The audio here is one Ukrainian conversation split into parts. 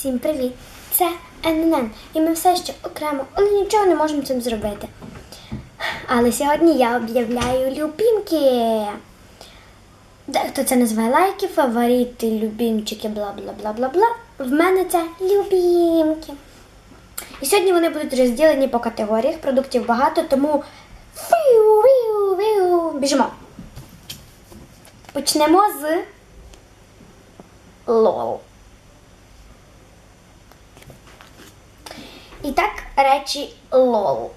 Всім привіт! Це ННН, і ми все ще окремо, але нічого не можемо цим зробити. Але сьогодні я об'являю любімки. Дехто це називає лайки, фаворити, любімчики, бла бла бла бла бла. В мене це любімки. І сьогодні вони будуть розділені по категоріях. Продуктів багато, тому фіу, віу, віу. біжимо. Почнемо з лол. І так, речі лол.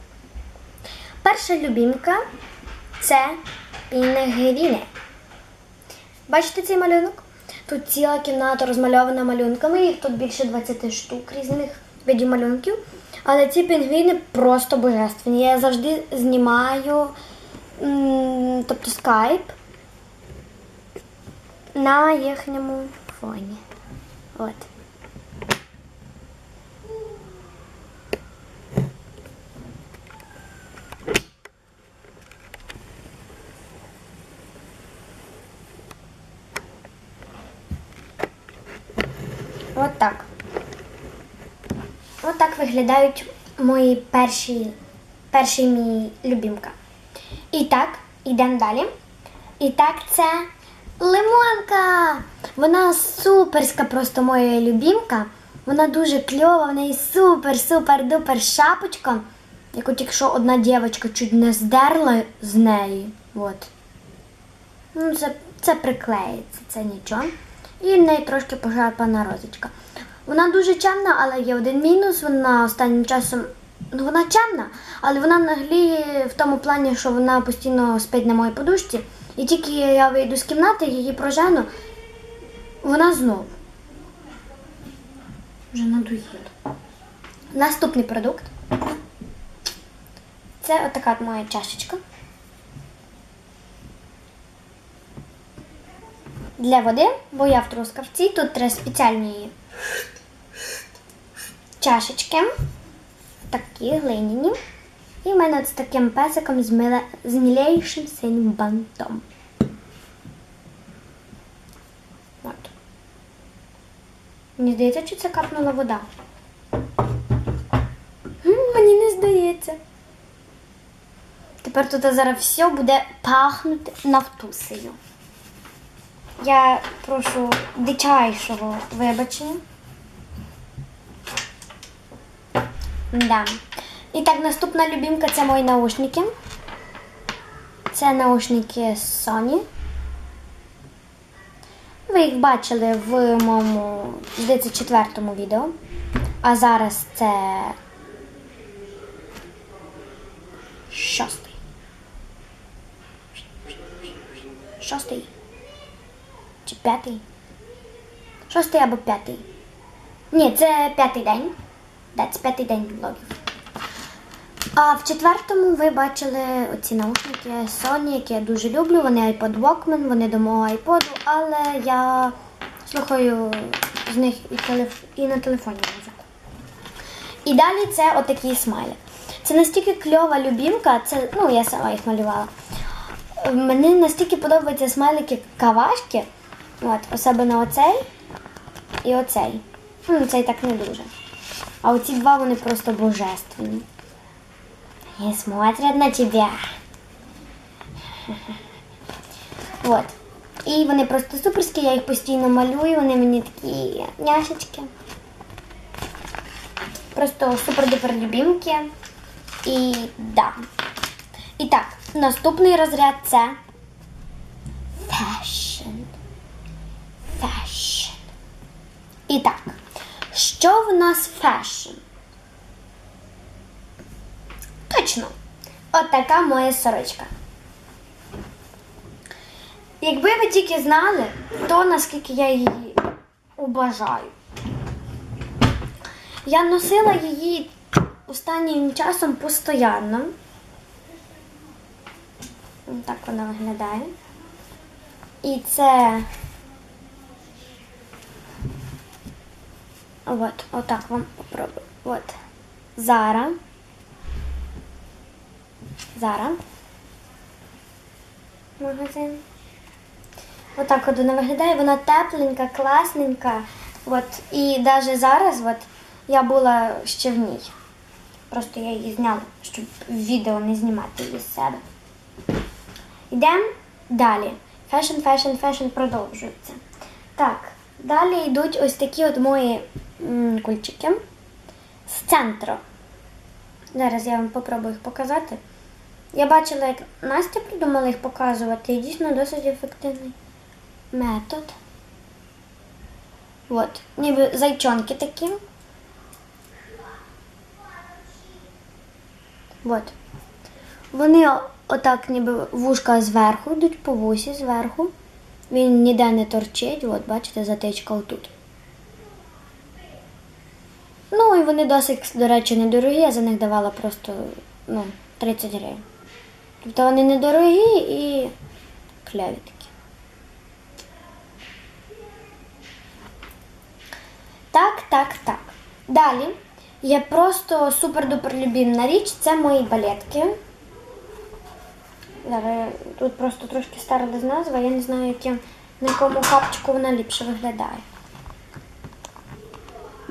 Перша любімка це пінгвіни. Бачите цей малюнок? Тут ціла кімната розмальована малюнками, їх тут більше 20 штук різних видів малюнків. Але ці пінгвіни просто божественні. Я завжди знімаю, тобто скайп на їхньому фоні. От. От так. От так виглядають мої перші, перший мій любімка. І так, йдемо далі. І так, це лимонка. Вона суперська, просто моя любімка. Вона дуже кльова, в неї супер-супер-дупер шапочка, яку тільки що одна дівчинка чуть не здерла з неї. От. Ну, це, це приклеїться, це нічого. І в неї трошки пошарпана розочка. Вона дуже чемна, але є один мінус. Вона останнім часом. Ну, вона чемна, але вона нагліє в тому плані, що вона постійно спить на моїй подушці. І тільки я вийду з кімнати, її прожену, вона знов. Вже надоїла. Наступний продукт. Це отака от моя чашечка. Для води, бо я в трускавці. Тут три спеціальні чашечки. Такі глиняні. І в мене з таким песиком з, миле, з мілейшим синім бантом. От. Мені здається, чи це капнула вода. Мені не здається. Тепер тут зараз все буде пахнути нафтусею. Я прошу дичайшого вибачення. Да. І так, наступна любімка це мої наушники. Це наушники Sony. Ви їх бачили в моєму, здається, четвертому відео. А зараз це шостий. Шостий. Чи п'ятий? Шостий або п'ятий. Ні, це п'ятий день. Це п'ятий день влогів. А в четвертому ви бачили оці наушники Sony, які я дуже люблю. Вони iPod Walkman, вони до мого iPod, але я слухаю з них і, телеф... і на телефоні музику. І далі це отакий смайлик. Це настільки кльова любімка, це, ну, я сама їх малювала. Мені настільки подобаються смайлики кавашки. От, особливо оцей і оцей. Ну, цей так не дуже. А оці два вони просто божественні. І смотрять на тебе. Вот. І вони просто суперські, я їх постійно малюю, вони мені такі няшечки. Просто супер-дупер любімки. І да. І так, наступний розряд це фешн. Фешн. І так, що в нас фешн? Точно, от моя сорочка. Якби ви тільки знали, то наскільки я її обажаю. Я носила її останнім часом постійно. Так вона виглядає. І це. От, отак вам попробую. От. Зара. Зара. Магазин. Отак от вона виглядає, вона тепленька, класненька. От, і навіть зараз от, я була ще в ній. Просто я її зняла, щоб відео не знімати її з себе. Йдемо далі. Фешн, фешн, фешн продовжується. Так, далі йдуть ось такі от мої кульчики з центру. Зараз я вам попробую їх показати. Я бачила, як Настя придумала їх показувати, і дійсно досить ефективний метод. От, ніби зайчонки такі. От. Вони отак ніби вушка зверху йдуть по вусі зверху. Він ніде не торчить, от бачите, затичка отут. Ну і вони досить, до речі, недорогі, я за них давала просто ну, 30 гривень. Тобто вони недорогі і кляві такі. Так, так, так. Далі є просто супер-дупер любімна річ. Це мої балетки. Зараз тут просто трошки старилась назва, я не знаю, яким, на якому капчику вона ліпше виглядає.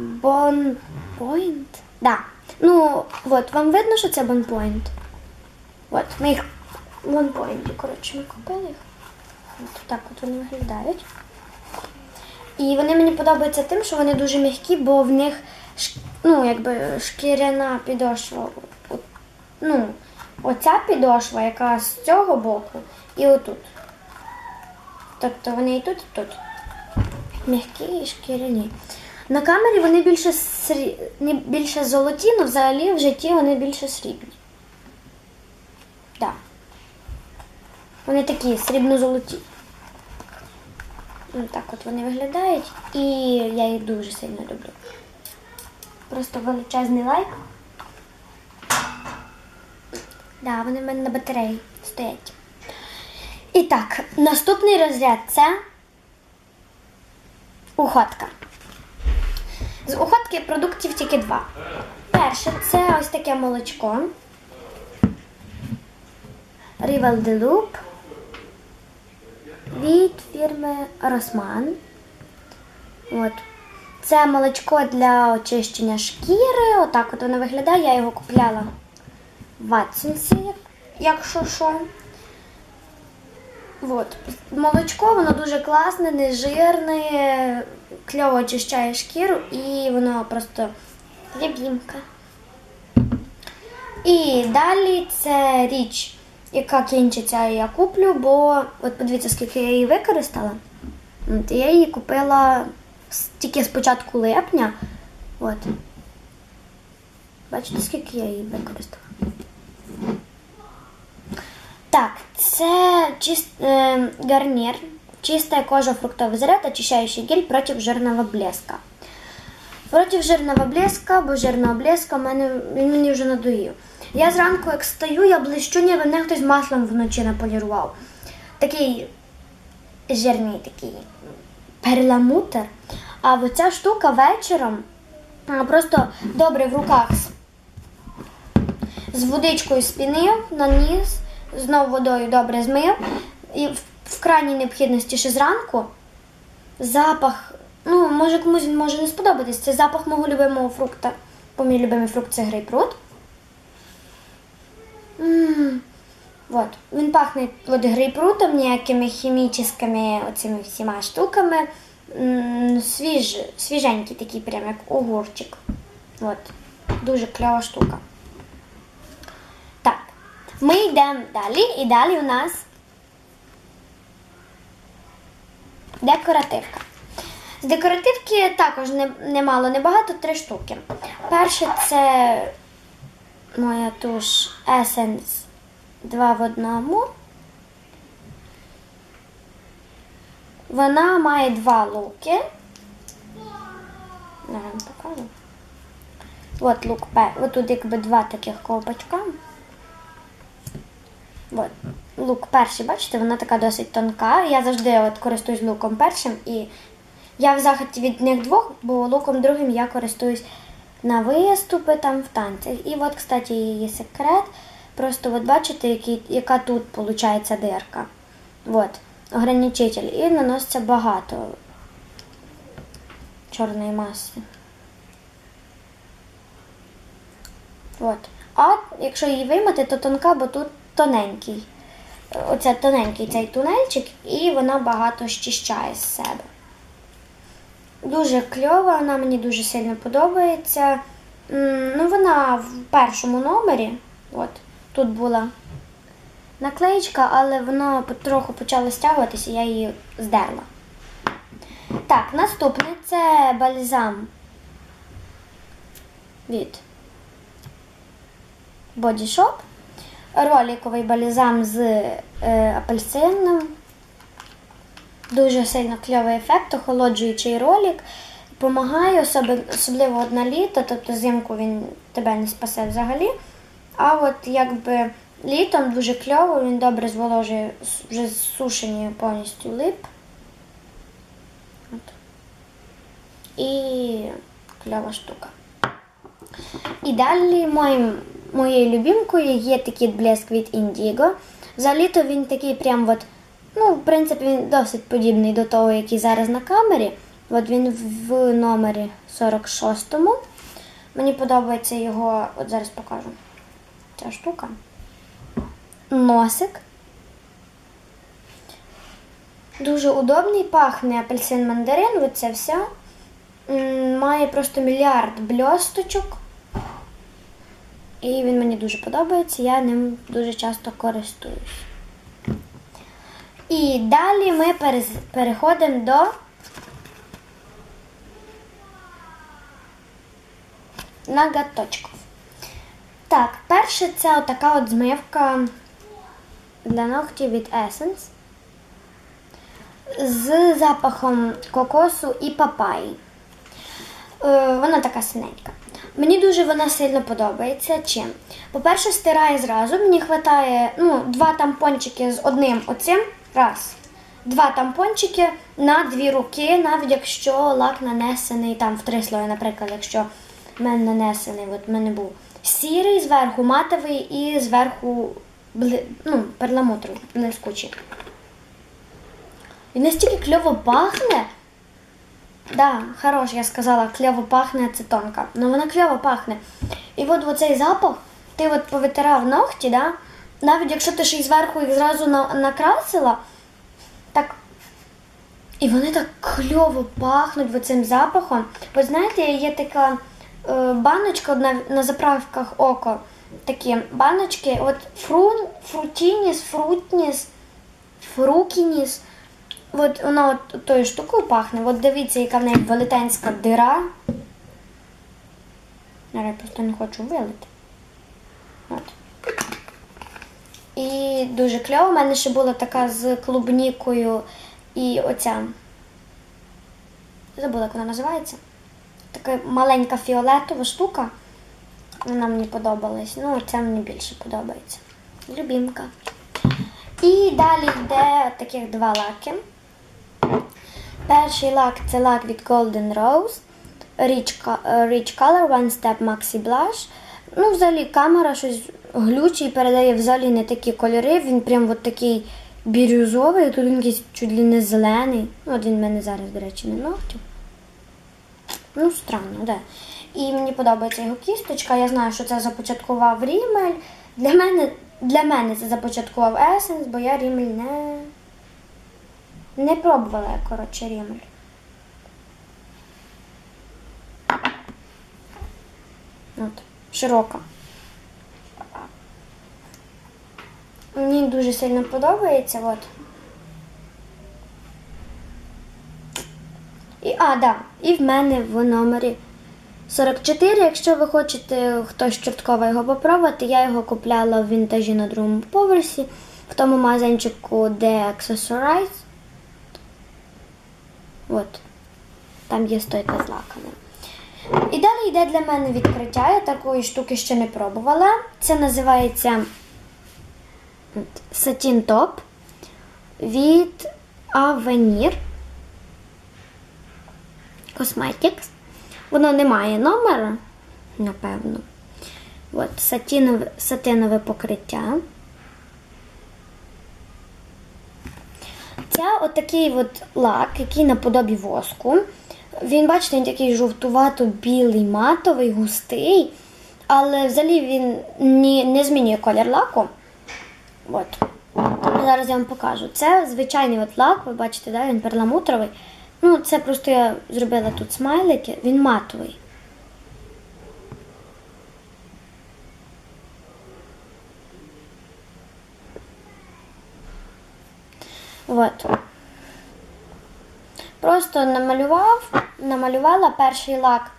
Бонпойнт? Да. Ну, от, вам видно, що це бонпойнт? От, ми їх бонпойнті, коротше, ми купили їх. От так от вони виглядають. І вони мені подобаються тим, що вони дуже м'які, бо в них ну, якби шкіряна підошва. Ну, оця підошва, яка з цього боку, і отут. Тобто вони і тут, і тут. М'які і шкіряні. На камері вони більше срі... більше золоті, але взагалі в житті вони більше срібні. Так. Вони такі срібно-золоті. Ну, так от вони виглядають, і я їх дуже сильно люблю. Просто величезний лайк. Да, вони в мене на батареї стоять. І так, наступний розряд це уходка. З уходки продуктів тільки два. Перше це ось таке молочко. Rival de Loop від фірми Росман. Це молочко для очищення шкіри. Отак от воно виглядає. Я його купляла в Ватсонсі, як- якщо що. От. Молочко, воно дуже класне, нежирне, кльово очищає шкіру і воно просто любімка. І далі це річ, яка кінчиться, я куплю, бо от подивіться, скільки я її використала. От, я її купила тільки з початку липня. От. Бачите, скільки я її використала? Так, це чист, е, гарнір, чистая кожа фруктовый заряд, очищающий гель против жирного блеска. Против жирного блеска, бо жирного блеска мене, він мені вже надоїв. Я зранку, як стаю, я блищу, ніби мене хтось маслом вночі наполірував. Такий жирний такий перламутр. А оця штука вечором просто добре в руках з водичкою спінив, наніс, знову водою добре змив. І в, крайній необхідності ще зранку запах, ну, може комусь він може не сподобатись. Це запах мого любимого фрукта. Бо мій любимий фрукт це грейпфрут. Вот. Він пахне от грейпфрутом, ніякими хімічними оцими всіма штуками. Свіж, свіженький такий, прям як огурчик. От. Дуже кльова штука. Ми йдемо далі, і далі у нас декоративка. З декоративки також не- немало, небагато, три штуки. Перше це моя туш Essence 2 в одному. Вона має два луки. Я вам покажу. От лук пе- От якби два таких ковпачка. От. Лук перший, бачите, вона така досить тонка. Я завжди от користуюсь луком першим і я в захваті від них двох, бо луком другим я користуюсь на виступи там в танцях. І от, кстати, її секрет. Просто от бачите, який, яка тут виходить дирка. От, ограничитель. І наноситься багато чорної маси. От. А якщо її виймати, то тонка, бо тут тоненький. Оце тоненький цей тунельчик, і вона багато щищає з себе. Дуже кльова, вона мені дуже сильно подобається. Ну, вона в першому номері. От, тут була наклеїчка, але воно потроху почало стягуватися, я її здерла. Так, наступне це бальзам від Body Shop. Роліковий бальзам з е, апельсином. Дуже сильно кльовий ефект, охолоджуючий ролик. Помагає, особливо на літо, тобто взимку він тебе не спасе взагалі. А от якби літом дуже кльово, він добре зволожує вже зсушені повністю лип. От. І кльова штука. І далі моїм, моєю любімкою є такий блеск від Indigo. Взагалі-то він такий прям от, ну, в принципі, він досить подібний до того, який зараз на камері. От він в номері 46-му. Мені подобається його, от зараз покажу. Ця штука. Носик. Дуже удобний, пахне апельсин мандарин, оце все. Має просто мільярд бльосточок. І він мені дуже подобається, я ним дуже часто користуюсь. І далі ми переходимо до ноготочків. Так, перше це отака от змивка для ногтів від Essence з запахом кокосу і папаї. Е, Вона така синенька. Мені дуже вона сильно подобається. Чим? По-перше, стирає зразу. Мені вистачає ну, два тампончики з одним оцим. Раз. Два тампончики на дві руки, навіть якщо лак нанесений там в три слої, наприклад, якщо в мене нанесений, от в мене був сірий, зверху матовий і зверху бли, ну, перламутровий, блискучий. Він настільки кльово пахне. Да, хорош, я сказала, кльово пахне, це тонка. Ну вона кльово пахне. І от оцей запах, ти от повитирав ногті, да? навіть якщо ти ще й зверху їх зразу на- накрасила, так. І вони так кльово пахнуть оцим запахом. Ви знаєте, є така е, баночка на, на заправках око. Такі баночки, от фрун, фрутініс, фрутніс, фрукініс. От вона от тою штукою пахне. От дивіться, яка в неї велетенська дира. Я просто не хочу вилити. От. І дуже кльово. У мене ще була така з клубнікою і оця. Забула, як вона називається. Така маленька фіолетова штука. Вона мені подобалась. Ну, це мені більше подобається. Любімка. І далі йде таких два лаки. Перший лак це лак від Golden Rose. Rich, е, Rich Color One Step Maxi Blush. Ну, взагалі, камера щось глючить і передає взагалі не такі кольори. Він прям от такий бірюзовий, тут він якийсь чуть ли не зелений. Ну, от він в мене зараз, до речі, не ногтів. Ну, странно, да. І мені подобається його кісточка. Я знаю, що це започаткував Рімель. Для мене, для мене це започаткував Essence, бо я Рімель не, не пробувала, я, коротше, Рімель. От, широка. Мені дуже сильно подобається. От. І, а, да. І в мене в номері 44. Якщо ви хочете хтось чортково його попробувати, я його купляла в вінтажі на другому поверсі, в тому магазинчику, де Accessorize. От. Там є стойка з лаками. І далі йде для мене відкриття. Я такої штуки ще не пробувала. Це називається Satin Top від Avenir Cosmetics. Воно не має номера, напевно. От, сатінове, сатинове покриття. Це отакий от лак, який наподобі воску. Він, бачите, він такий жовтувато-білий, матовий, густий, але взагалі він ні, не змінює колір лаку. От. Зараз я вам покажу. Це звичайний от лак, ви бачите, да? він перламутровий. Ну, це просто я зробила тут смайлики, він матовий. От. Просто намалював, намалювала перший лак,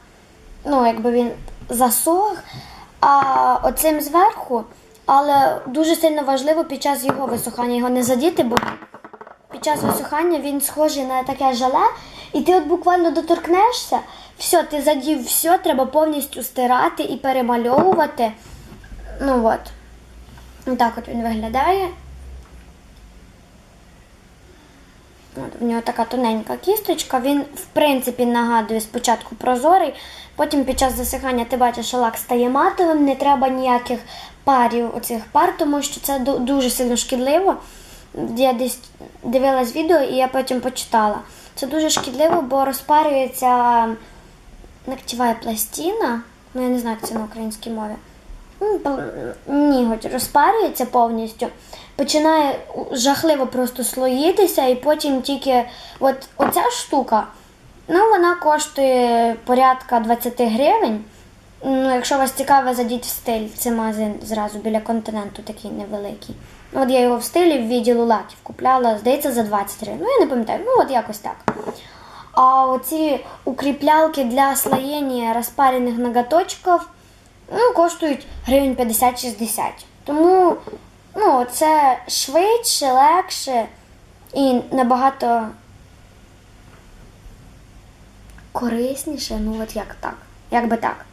ну, якби він засох, а оцим зверху, але дуже сильно важливо під час його висохання його не задіти, бо під час висохання він схожий на таке желе, і ти от буквально доторкнешся, все, ти задів все, треба повністю стирати і перемальовувати. Ну от. Так от він виглядає. От, в нього така тоненька кісточка. Він, в принципі, нагадує спочатку прозорий, потім під час засихання ти бачиш, що лак стає матовим, не треба ніяких парів оцих пар, тому що це дуже сильно шкідливо. Я десь дивилась відео і я потім почитала. Це дуже шкідливо, бо розпарюється ногтєва пластина. Ну, я не знаю, як це на українській мові. Пл- Ніготь розпарюється повністю, починає жахливо просто слоїтися, і потім тільки от оця штука, ну вона коштує порядка 20 гривень. Ну, якщо вас цікаве, зайдіть в стиль. Це магазин зразу біля континенту такий невеликий. Ну, От я його в стилі в відділу лаків купляла, здається, за 20 гривень. Ну, я не пам'ятаю, ну от якось так. А оці укріплялки для слоєння розпарених ноготочків ну, коштують гривень 50-60. Тому ну, це швидше, легше і набагато корисніше. Ну, от як так. Як би так.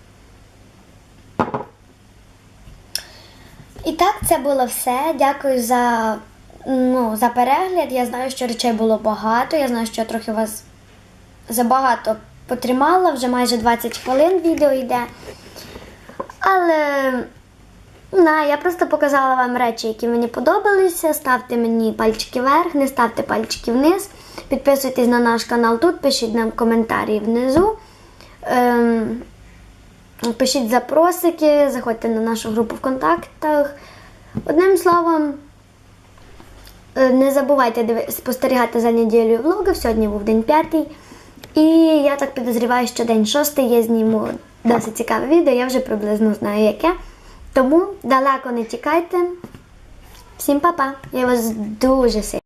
І так, це було все. Дякую за, ну, за перегляд. Я знаю, що речей було багато. Я знаю, що я трохи вас забагато потримала. Вже майже 20 хвилин відео йде. Але на, я просто показала вам речі, які мені подобалися. Ставте мені пальчики вверх, не ставте пальчики вниз. Підписуйтесь на наш канал тут, пишіть нам коментарі внизу. Ем, пишіть запросики, заходьте на нашу групу в контактах. Одним словом, е, не забувайте спостерігати за неділею влогів. Сьогодні був день п'ятий. І я так підозріваю, що день шостий я зніму досить цікаве відео, я вже приблизно знаю яке. Тому далеко не тікайте. Всім па-па. Я вас дуже сильно.